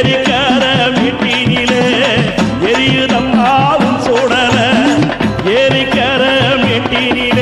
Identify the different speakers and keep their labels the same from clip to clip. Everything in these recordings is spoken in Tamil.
Speaker 1: எரிக்கார மீட்டினிலே எரியுதம்மாவும் சூடல. எரிக்கார மீட்டினிலே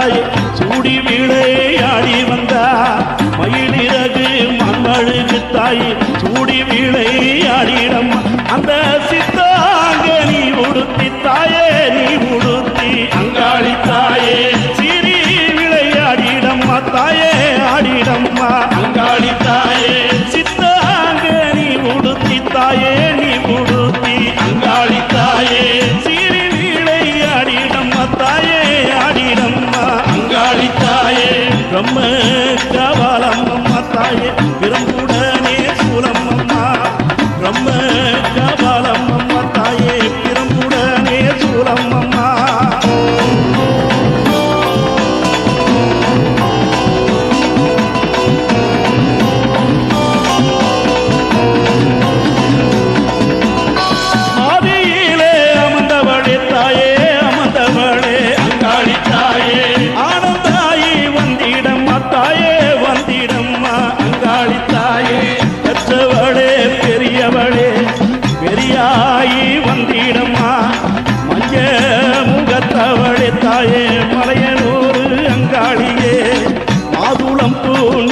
Speaker 1: வந்தாய். சூடி விளையாடி வந்தாய் மயிலிறகு மண்மழுகு தாய் சூடி விளையாடிடம் அந்த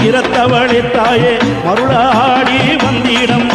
Speaker 1: இரத்தவழி தாயே மருளாடி வந்திடம்